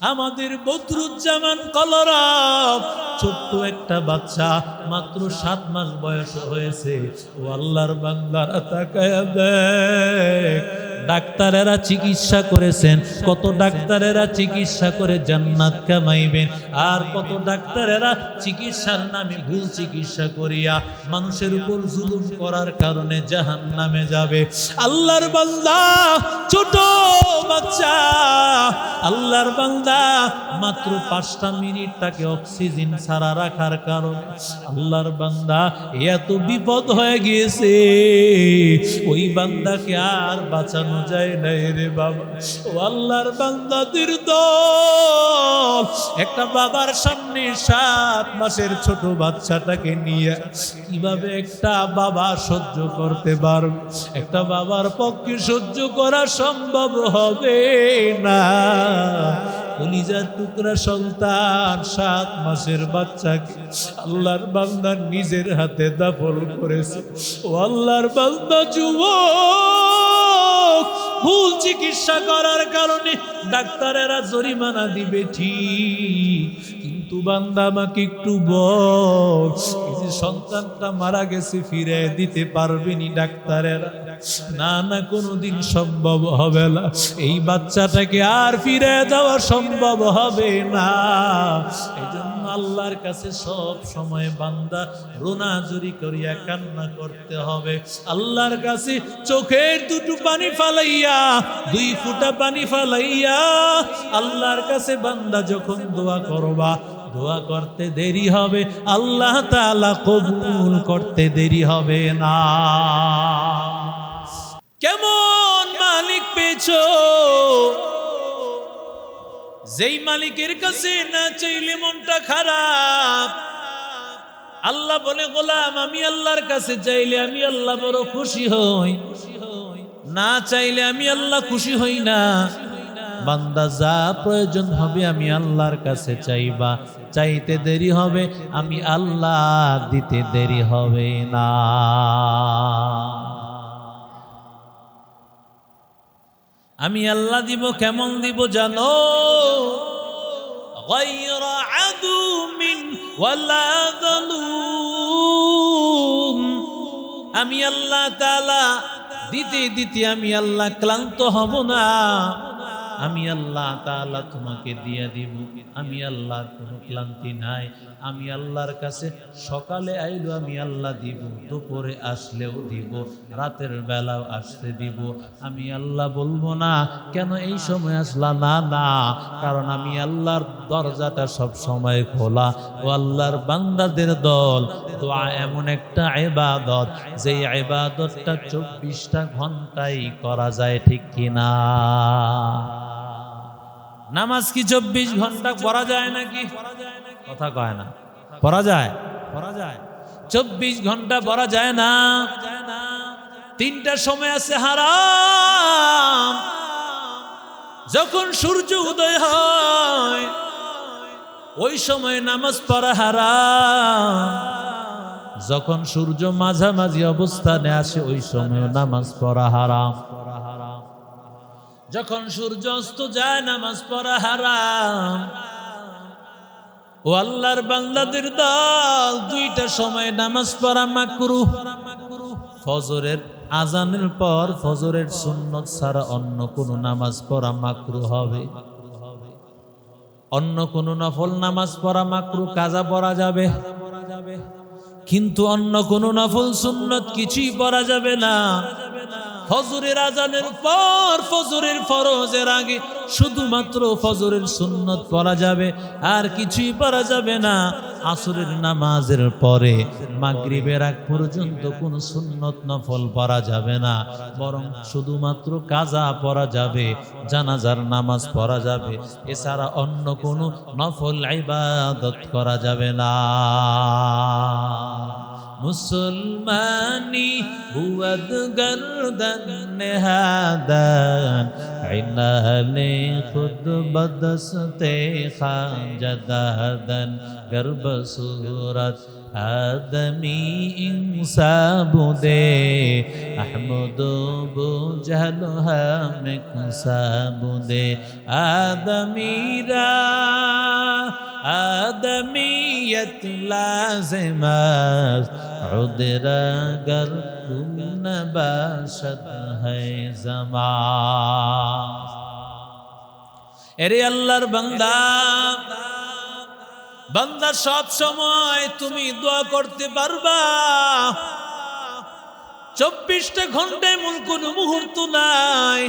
আমাদের বদরুজ্জামান কলরব ছোট্ট একটা বাচ্চা মাত্র সাত মাস বয়স হয়েছে। ও আল্লাহর বাংলার তাকায় দেখ। ডাক্তারেরা চিকিৎসা করেছেন, কত ডাক্তারেরা চিকিৎসা করে জান্নাত কামাইবেন, আর কত ডাক্তারেরা চিকিৎসার নামে ভুল চিকিৎসা করিয়া মানুষের উপর জুলুম করার কারণে জাহান নামে যাবে। আল্লাহর বান্দা ছোট বাচ্চা, আল্লাহর বান্দা মাত্র পাঁচটা মিনিট তাকে অক্সিজেন ছাড়া রাখার কারণে আল্লাহর বান্দা এত বিপদ হয়ে গিয়েছে। ওই বান্দাকে আর বাঁচানো যায় নাই রে বাবা। ও আল্লাহর বান্দাদের দল। একটা বাবার সামনে সাত মাসের ছোট বাচ্চাটাকে নিয়ে কীভাবে একটা বাবা সহ্য করতে পারবে? একটা বাবার পক্ষে সহ্য করা সম্ভব হবে না। কলিজার টুকরা সন্তান সাত মাসের বাচ্চাকে আল্লাহর বান্দা নিজের হাতে দাফল করেছে। ও আল্লাহর বান্দা যুবক ভুল চিকিৎসা করার কারণে ডাক্তারেরা জরিমানা দিবে ঠিক। কিন্তু বান্দা আমাকে একটু বল সন্তানটা মারা গেছে ফিরে দিতে পারবেনি ডাক্তারেরা? না না কোনোদিন সম্ভব হবে না। এই বাচ্চাটাকে আর ফিরে যাওয়া সম্ভব হবে না। এই জন্য আল্লাহর কাছে সব সময় বান্দা রোনাজুরি করিয়া কান্না করতে হবে। আল্লাহর কাছে চোখের দুটো পানি ফালাইয়া, দুই ফুটা পানি ফালাইয়া আল্লাহর কাছে বান্দা যখন দোয়া করবা, দোয়া করতে দেরি হবে। আল্লাহ তাআলা কবুল করতে দেরি হবে না। কেমন মালিক পেয়েছ? যেই মালিকের কাছে না চাইলে মনটা খারাপ। আল্লাহ বলে, গোলাম, আমি আল্লাহর কাছে চাইলে আমি আল্লাহ বড় খুশি হই। না চাইলে আমি আল্লাহ খুশি হই না। বান্দা, যা প্রয়োজন হবে আমি আল্লাহর কাছে চাইবা। চাইতে দেরি হবে, আমি আল্লাহ দিতে দেরি হবে না। আমি আল্লাহ দিব, কেমন দিব জানো? আমি আল্লাহ তালা দিতে দিতে আমি আল্লাহ ক্লান্ত হব না। আমি আল্লাহ তালা তোমাকে দিয়া দিব। আমি আল্লাহ কোনো ক্লান্তি নাই। আমি আল্লাহর কাছে সকালে আইলো, আমি আল্লাহ দিব, দুপুরে আসলেও দিব, রাতের বেলাও আসতে দিব। আমি আল্লাহ বলব না, কেন এই সময় আসলা? না না, কারণ আমি আল্লাহর দরজাটা সব সময় খোলা। ও আল্লাহর বান্দাদের দল, দোয়া এমন একটা ইবাদত যে ইবাদতটা চব্বিশটা ঘন্টাই করা যায়, ঠিক কিনা? নামাজ কি চব্বিশ ঘণ্টা পড়া যায় নাকি? কথা কয় না। পড়া যায়? পড়া যায়। চব্বিশ ঘণ্টা পড়া যায় না। তিনটা সময় আছে হারাম। যখন সূর্য উদয় হয়, ওই সময় নামাজ পড়া হারাম। যখন সূর্য মাঝামাঝি অবস্থানে আসে, ওই সময় নামাজ পড়া হারাম। যখন সূর্য অস্ত যায়, নামাজ পড়া হারাম। ও আল্লাহর বান্দাদের দল, দুইটা সময় নামাজ পড়া মাকরু। ফজরের আজানের পর ফজরের সুন্নত ছাড়া অন্য কোন নামাজ পড়া মাকরু হবে। অন্য কোন নফল নামাজ পড়া মাকরু কাজা পড়া যাবে। কিন্তু অন্য কোন নফল সুন্নত কিছুই পড়া যাবে না। ফজরের আজানের পর ফজরের ফরজের আগে শুধুমাত্র ফজরের সুন্নত পড়া যাবে, আর কিছুই পড়া যাবে না। আসরের নামাজের পরে মাগরিবের আগ পর্যন্ত কোন সুন্নত নফল পড়া যাবে না, বরং শুধুমাত্র কাজা পড়া যাবে, জানাজার নামাজ পড়া যাবে, এছাড়া অন্য কোনো নফল ইবাদত করা যাবে না। مسلماني بود گردن نهادن عنال خود بدست خان جدادن گرب صورت آدمی انسا بودے احمد و بجہل ہم کنسا بودے آدمی را آدمی بقيت لازما عذرا گر کن باشد ہے زمان ارے اللہ بندہ বান্দা, সব সময় তুমি দোয়া করতে পারবা। চব্বিশটা ঘন্টায় মূল কোন মুহূর্ত নাই,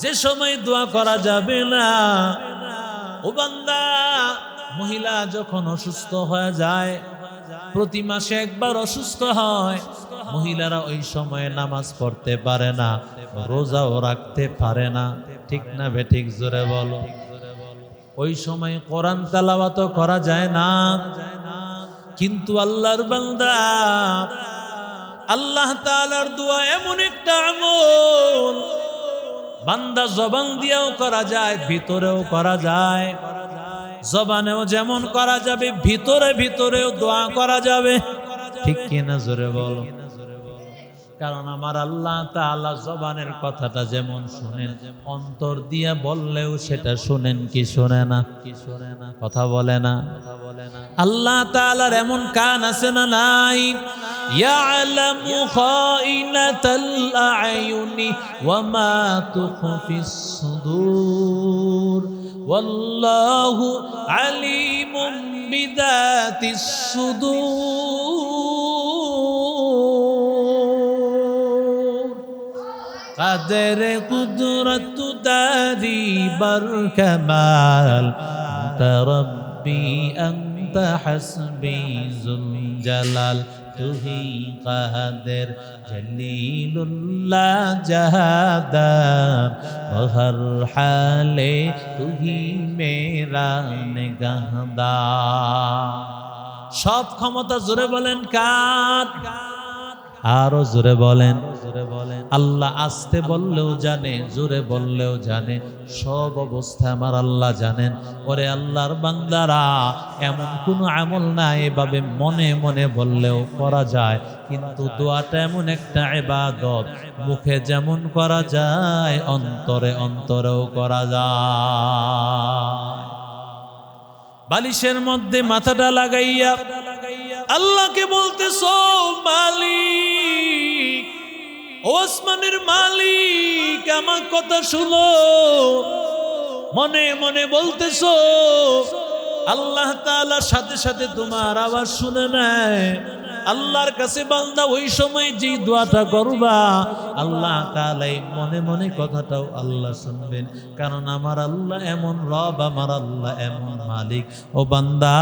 যে সময় দোয়া করা যাবে না। ও বান্দা মহিলা যখন অসুস্থ হয়ে যায়, প্রতি মাসে একবার অসুস্থ হয়। মহিলারা ওই সময়ে নামাজ পড়তে পারে না, রোজাও রাখতে পারে না। ঠিক না বে, ঠিক জোরে বলো। ওই সময় কোরআন তালাবাত করা যায় না। কিন্তু আল্লাহর বান্দা, আল্লাহ তাআলার দোয়া এমন একটা আমল। বান্দা জবান দিয়েও করা যায়, ভিতরেও করা যায়। জবানেও যেমন করা যাবে, ভিতরে ভিতরেও দোয়া করা যাবে। ঠিক কিনা জোরে বলো? কারণ আমার আল্লাহ তাআলা জবানের কথাটা যেমন শুনেন, অন্তর দিয়া বললেও সেটা শুনেন কি শুনে না? কি শুনে না কথা বলে না? আল্লাহ তাআলার এমন কান আছে না নাই? ইয়ালামু খাইনাতাল আয়ুনি ওয়া মা তুখফিস সুদূর। والله عليم بذات الصدور. قدر قدرة داري بر كمال أنت ربي أنت حسبي ذو الجلال. তুহি কাহাদের জলিলুল্লাহ জাহাদার হর হালে তুহি মেরা নিগাহদা সব ক্ষমতা জোরে বলেন কার? আরও জোরে বলেন। আল্লাহ আসতে বললেও জানে, জোরে বললেও জানে। সব অবস্থা আমার আল্লাহ জানেন। ওরে আল্লাহর বান্দারা, এমন কোনো আমল না, এভাবে মনে মনে বললেও করা যায়। কিন্তু দোয়াটা এমন একটা ইবাদত, মুখে যেমন করা যায়, অন্তরে অন্তরেও করা যায়। বালিশের মধ্যে মাথাটা লাগাইয়া আল্লাহকে বলতেছ মালিক ওসমানের মালিক, আমার কথা শুনো। মনে মনে বলতেছ, আল্লাহ তাআলার সাথে সাথে তোমার আওয়াজ শুনে নেয়। আল্লাহর কাছে বান্দা ওই সময় যে দোয়াটা করবা আল্লাহ তাআলাই মনে মনে কথাটাও আল্লাহ শুনবেন। কারণ আমার আল্লাহ এমন রব, আমার আল্লাহ এমন মালিক। ও বান্দা,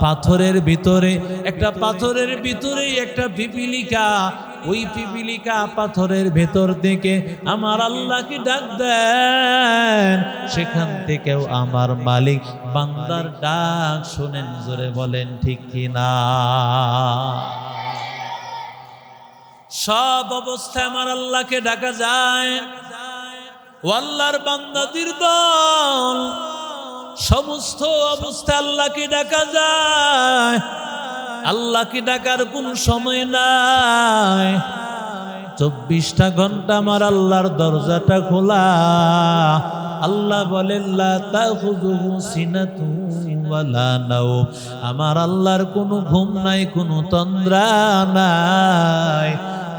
পাথরের ভিতরে, একটা পাথরের ভিতরে একটা পিপিলিকা। ওই পিপিলিকা পাথরের ভেতর থেকে আমার আল্লাহকে ডাক দেন। সেখান থেকেও আমার মালিক। বান্দার ডাক শোনেন, জোরে বলেন, ঠিক কিনা? সব অবস্থায় আমার আল্লাহকে ডাকা যায়। আল্লাহর বান্দাদির দল সমস্ত অবস্থায় আল্লাহকে ডাকা যায়। আল্লাহকে ডাকার কোন সময় নাই। চব্বিশটা ঘণ্টা আমার আল্লাহর দরজাটা খোলা। আল্লাহ বলেন, লা তাখুযুহু সিনাতুন আমার আল্লাহর কোনো ঘুম নাই, কোনো তন্দ্রা নাই।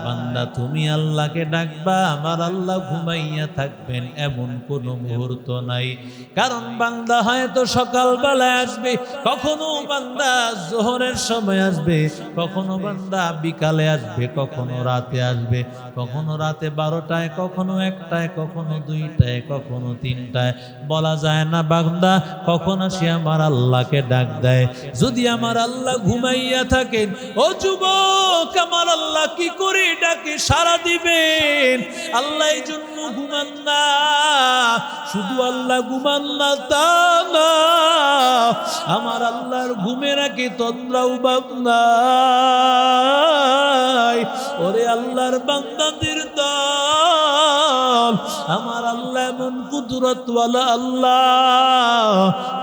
বান্দা, তুমি আল্লাহকে ডাকবা, আমার আল্লাহ ঘুমাইয়া থাকবেন, এমন কোনো মুহূর্ত নাই। কারণ বান্দা হয়তো সকালবেলায় আসবে, কখনো বান্দা জোহরের সময় আসবে, কখনো বান্দা বিকালে আসবে, কখনো রাতে আসবে, কখনো রাতে বারোটায়, কখনো একটায়, কখনো দুইটায়, কখনো তিনটায়। বলা যায় না বান্দা, কখনো আসি আমার আল্লাহকে ডাক দেয়। যদি আমার আল্লাহ ঘুমাইয়া থাকেন, ও যুবক, আমার আল্লাহ কি করে ডাকে সারা দিবেন। আল্লাহ এই জন্য ঘুমান না। শুধু আল্লাহ ঘুমান না, তা না। আমার আল্লাহর ঘুমে রাখে তন্দ্রাও বাবনাই ওরে আল্লাহর বাংলাদের দল, আমার আল্লাহ এমন কুদরতওয়ালা আল্লাহ।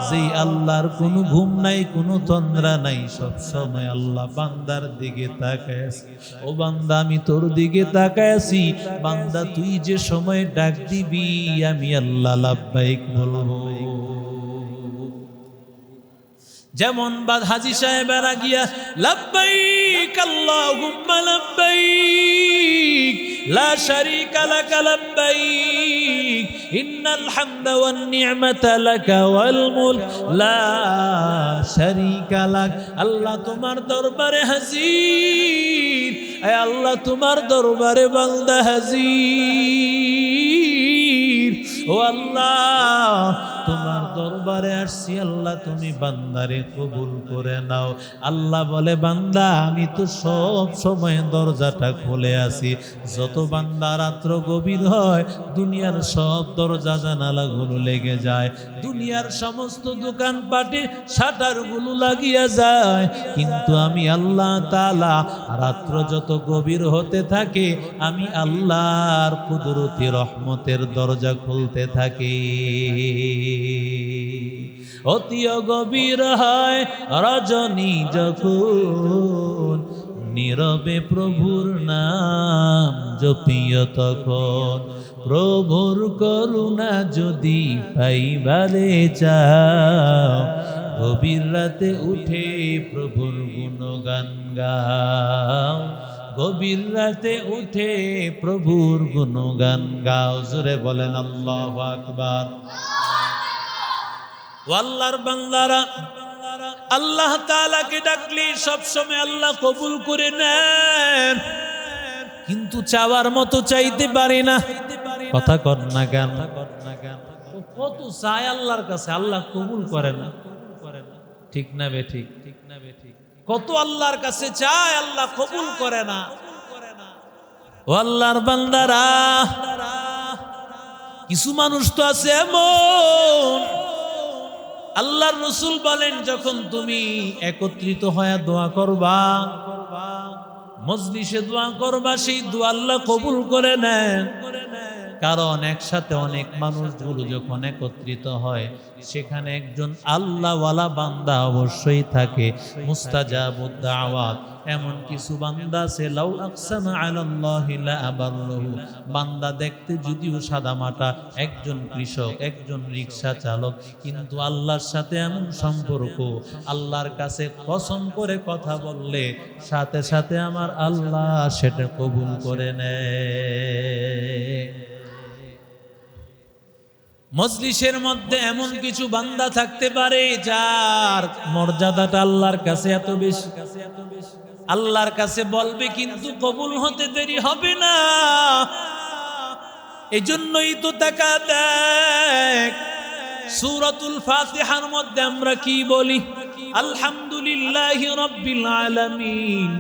যেই আল্লাহর কোনো ঘুম নাই, কোনো তন্দ্রা নাই, সব সময় আল্লাহ বান্দার দিকে তাকায় আছে। ও বান্দা, আমি তোর দিকে তাকায় আছি বান্দা, তুই যে সময় ডাক দিবি, আমি আল্লাহ লাভবাহিক বলব। যেমন বাদ হাজি সাহেবেরা গিয়া লাব্বাইক আল্লাহুম্মা লাব্বাইক, লা শারীকা লাক লাব্বাইক। ওয়ান নি'মাতা লাকা ওয়াল মুলক লা শারীকা লাক। আল্লাহ তোমার দরবারে হাজির এ আল্লাহ তোমার দরবারে বান্দা হাজির। ও দরবারে আসছি, আল্লাহ তুমি বান্দারে কবুল করে নাও। আল্লাহ বলে, বান্দা, আমি তো সব সময় দরজাটা খুলে আছি। যত বান্দা রাত্র গভীর হয়, দুনিয়ার সব দরজা জানালাগুলো লেগে যায়। দুনিয়ার সমস্ত দোকান পাটে শাটারগুলো লাগিয়া যায়। কিন্তু আমি আল্লাহ তালা রাত্র যত গভীর হতে থাকে, আমি আল্লাহর কুদরতি রহমতের দরজা খুলতে থাকি। অতীয় গভীর হয়, রজনী যখন নীরবে প্রভুর নাম জপিয় তখন, প্রভুর করুণা যদি পাইবারে চাও, গভীর রাতে উঠে প্রভুর গুণগান গাও। গভীর রাতে উঠে প্রভুর গুণগান গাও, জোরে বলেন আল্লাহ আকবার। ও আল্লাহর বান্দারা আল্লাহ তাআলাকে ডাকলে সবসময় আল্লাহ কবুল করে নেন। কিন্তু চাওয়ার মতো চাইতে পারে না। কথা কর না কেন? কত চায় আল্লাহর কাছে আল্লাহ কবুল করে না। ঠিক না বে ঠিক ঠিক না বে ঠিক? কত আল্লাহর কাছে চায় আল্লাহ কবুল করে না। ও আল্লাহর বান্দারা কিছু মানুষ তো আছে এমন আল্লাহর রসুল বলেন, যখন তুমি একত্রিত হয়ে দোয়া করবা, মজলিসে দোয়া করবা, সেই দোয়া আল্লাহ কবুল করে নেন। কারণ একসাথে অনেক মানুষগুলো যখন একত্রিত হয়, সেখানে একজন আল্লাহওয়ালা বান্দা অবশ্যই থাকে মুস্তাজাবুদ্দাওয়াত এমন কিছু বান্দা আছে, লাউ আকসামা বান্দা দেখতে যদিও সাদামাটা একজন কৃষক, একজন রিকশা চালক, কিন্তু আল্লাহর সাথে এমন সম্পর্ক, আল্লাহর কাছে কসম করে কথা বললে সাথে সাথে আমার আল্লাহ সেটা কবুল করে নেয়। মজলিসের মধ্যে এমন কিছু বান্দা থাকতে পারে যার মর্যাদাটা আল্লাহর কাছে এত বেশি। আল্লাহর কাছে বলবে, কিন্তু কবুল হতে দেরি হবে না। এজন্যই তো দেখা দেখ সুরতুল ফাতিহার মধ্যে আমরা কি বলি? আলহামদুলিল্লাহ রব্বিল আলামিন।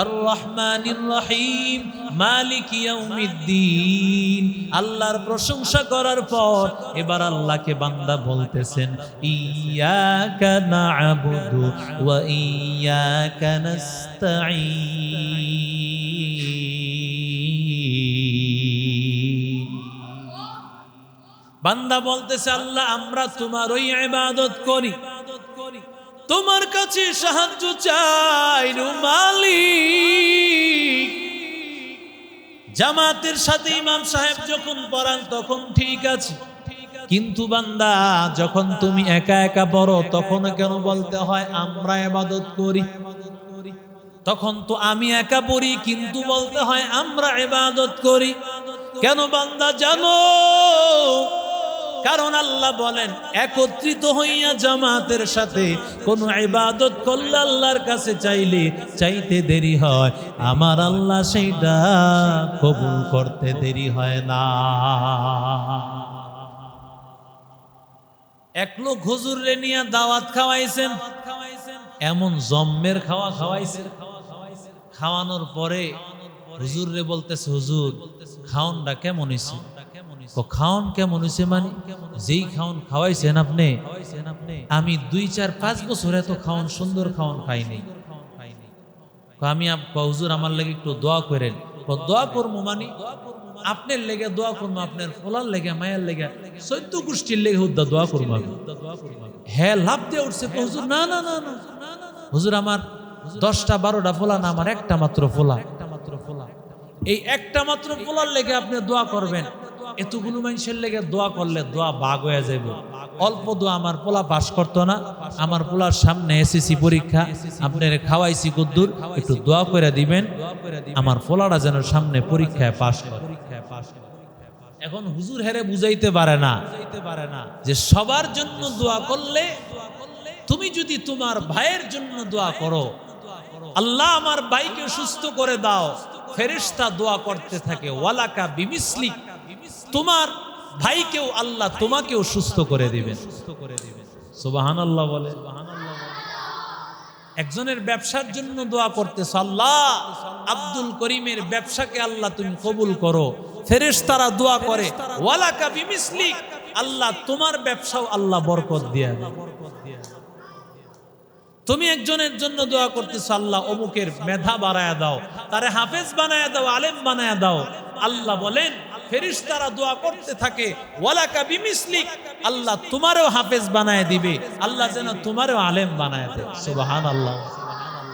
আর রহমানির রহিম মালিক ইয়াউমিদ্দিন। আল্লাহর প্রশংসা করার পর এবার আল্লাহকে বান্দা বলতেছেন, ইয়াকা না'বুদু ওয়া ইয়াকা নাস্তাঈন। বান্দা বলতেছে, আল্লাহ, আমরা তোমার ওই ইবাদত করি। তোমার কাছে সাহায্য চাই রু মালিক। জামাতের সাথে ইমাম সাহেব যখন পড়ান, তখন ঠিক আছে। কিন্তু বান্দা, যখন তুমি একা একা পড়ো, তখন কেন বলতে হয়, আমরা এবাদত করি। তখন তো আমি একা পড়ি, কিন্তু বলতে হয়, আমরা এবাদত করি। কেন বান্দা, জানো? কারণ আল্লাহ বলেন, একত্রিত হইয়া জামাতের সাথে কোন ইবাদত করলে আল্লাহর কাছে চাইলে চাইতে দেরি হয়। আমার আল্লাহ সেইটা কবুল করতে দেরি হয় না। এক লোক হুজুর রে নিয়ে দাওয়াত খাওয়াইছেন, এমন জম্মের খাওয়া খাওয়াইছেন। খাওয়ানোর পরে হুজুর রে বলতেছে, হুজুর, খাওনটা কেমন হইছে? ও খাওন কেমন হইছে মানে? যেই খাওন খাওয়াইছেন আপনি, আমি দুই চার পাঁচ বছর এত খাওন, সুন্দর খাওন খাইনি আমি হুজুর আমার লেগে একটু দোয়া করেন। দোয়া করব মানে আপনার লেগে দোয়া করব আপনার ফলার লেগে, মায়ের লেগে চৈদ্য গোষ্ঠীর লেগে হুদ্দা দোয়া করব আমি। হ্যাঁ লাভ দিয়ে উঠছে হুজুর, না না না না। হুজুর আমার দশটা, বারোটা ফোলা না, আমার একটা মাত্র ফোলা একটা মাত্র ফোলা। এই একটা মাত্র ফোলার লেগে আপনি দোয়া করবেন। এতগুলো মানুষের লেগে দোয়া করলে দোয়া বাগ হয়ে যাবে অল্প দোয়া আমার পোলা পাশ করতো না। আমার পোলার সামনে এসএসসি পরীক্ষা। আপনার খাওয়াইছি কুদ্দুর। একটু দোয়া করে দিবেন। আমার পোলাটা যেন সামনে পরীক্ষায় পাশ করে। এখন হুজুর হেরে বুঝাইতে পারে না যে সবার জন্য দোয়া করলে তুমি যদি তোমার ভাইয়ের জন্য দোয়া করো, আল্লাহ আমার ভাইকে সুস্থ করে দাও, ফেরেশতা দোয়া করতে থাকে। ওয়ালাকা বিমিসলি তোমার ভাইকেও আল্লাহ তোমাকেও সুস্থ করে দিবেন। সুবাহান আল্লাহ বলে। একজনের ব্যবসার জন্য দোয়া করতেছ, আল্লাহ, আব্দুল করিমের ব্যবসাকে আল্লাহ তুমি কবুল করো। ফেরেশ তারা দোয়া করে, ওয়ালাকা বিমিসলি আল্লাহ তোমার ব্যবসাও আল্লাহ বরকত দিয়ে। তুমি একজনের জন্য দোয়া করতেছ, আল্লাহ, অমুকের মেধা বাড়ায় দাও, তারে হাফেজ বানায় দাও, আলেম বানায় দাও। আল্লাহ বলেন ফেরিস্তারা দোয়া করতে থাকে, ওয়ালাকা বিমিসলিক, আল্লাহ তোমারও হাফেজ বানায় দিবে, আল্লাহ যেন তোমারও আলেম বানায় দেবে সুবাহান আল্লাহ